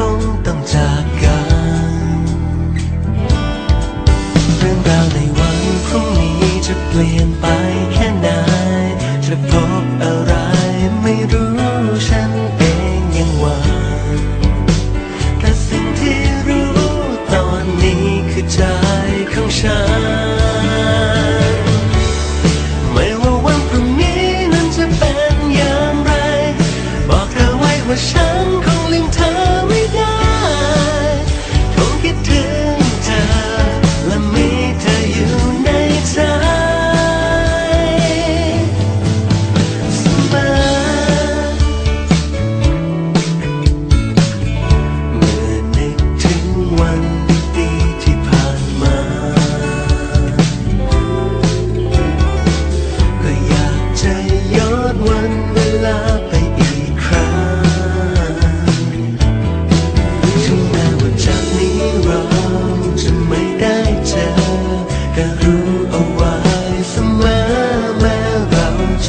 come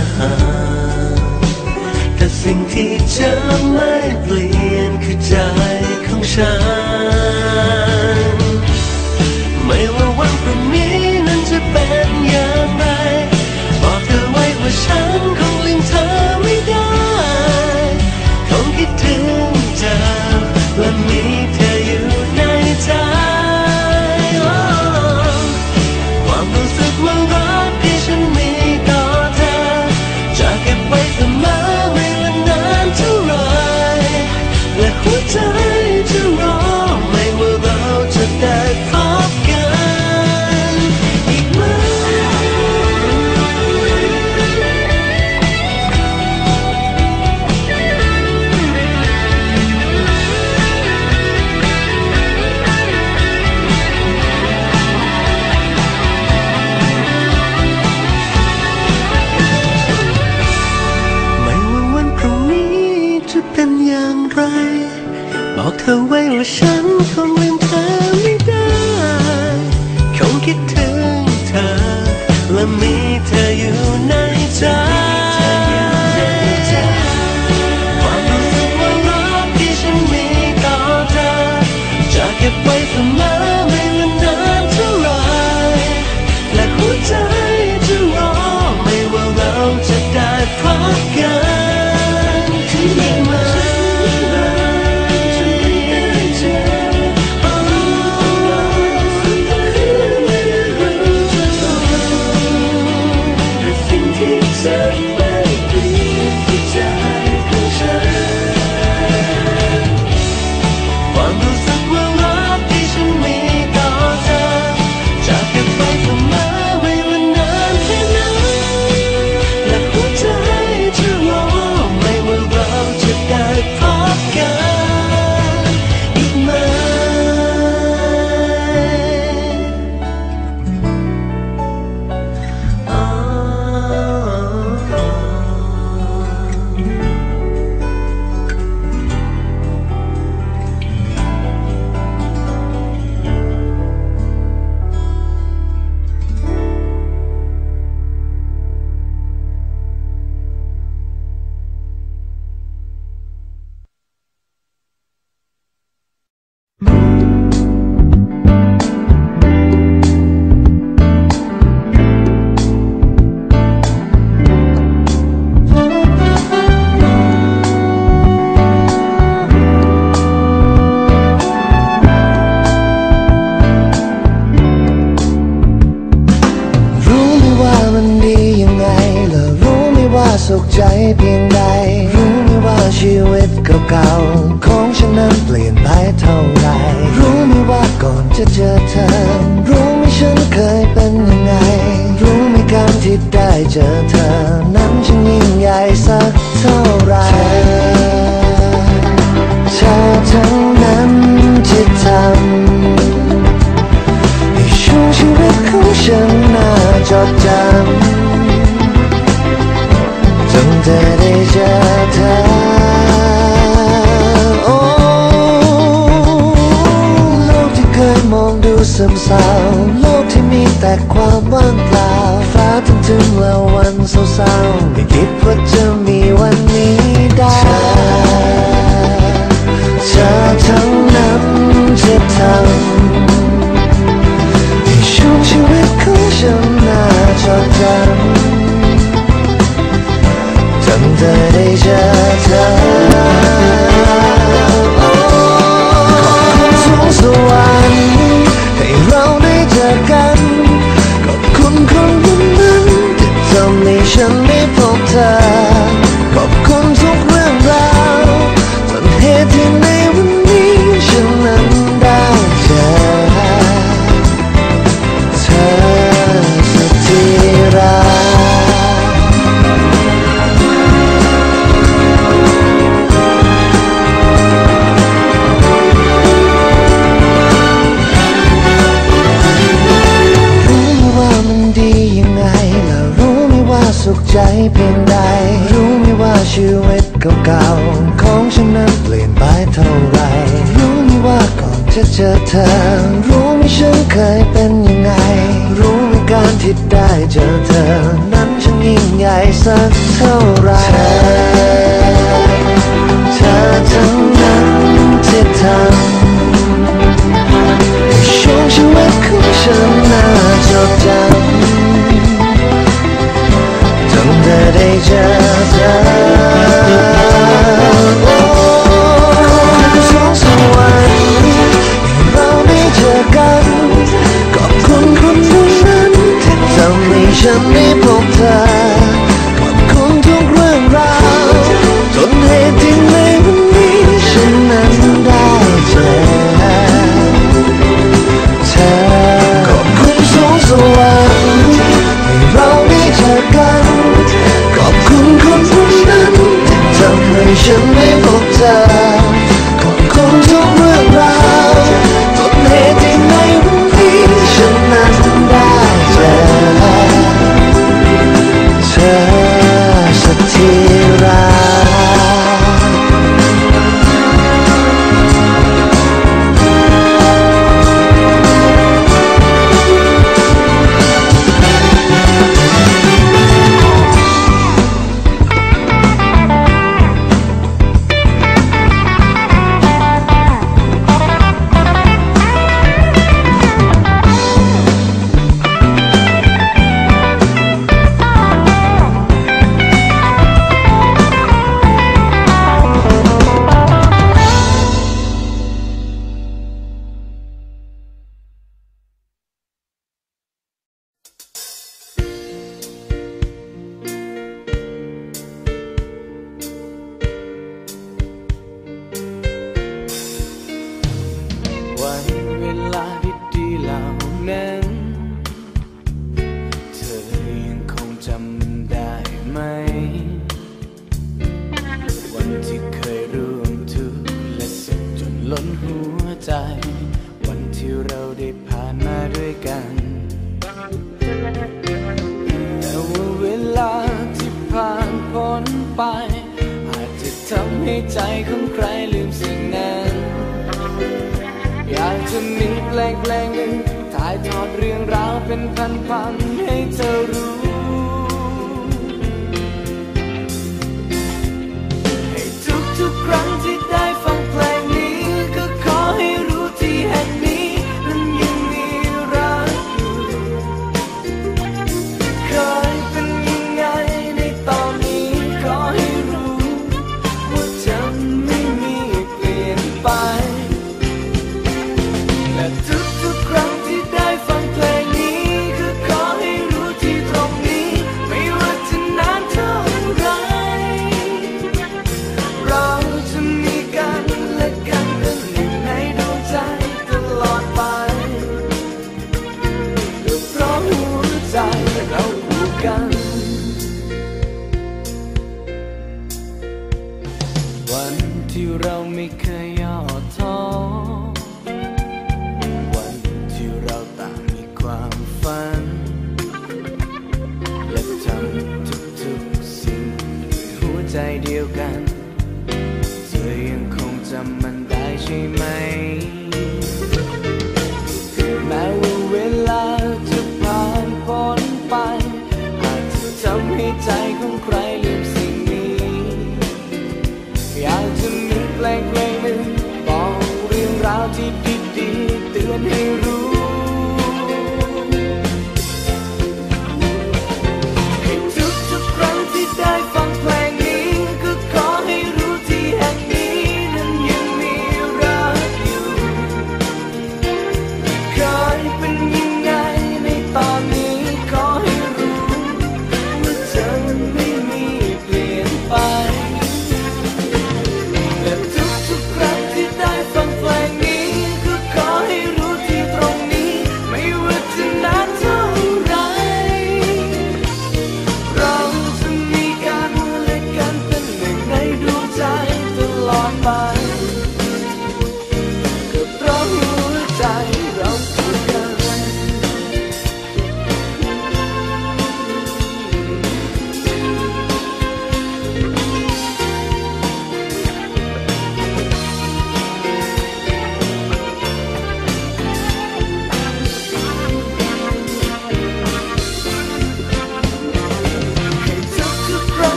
ะหา แต่สิ่งที่จะไม่เปลี่ยนคือใจของฉัน อมีเธออยู่ในใจความรู้สึกว่ารักที่ฉันมีต่อเธอจะเก็บไว้เสมอุขใจเพียงใดรู้ไหมว่าชีวิตเก่าๆของฉันนั้นเปลี่ยนไปเท่าไรรู้ไหมว่าก่อนจะเจอเธอ รู้ไหมฉันเคยเป็นยังไง รู้ไหมการที่ได้เจอเธอ เสื่อมสาโลกที่มีแต่ความว่างเปล่าฟ้าถึงๆแล้ววันเศร้าๆไม่คิดว่าจะมีวันนี้ได้เธอทั้งนั้นจะทำที่ช่วงชีวิตของฉันน่าจดจำจำได้เจอเธอ รู้ไหมฉันเคยเป็นยังไง รู้ไหมการที่ได้เจอเธอ นั้นฉันยิ่งใหญ่สักเท่าไรเธอเทั้งนั้นที่ทำช่วงชีวิตของฉันน่าจดจำ ลงงหถ่ายทอดเรื่องราวเป็นพันพัน my may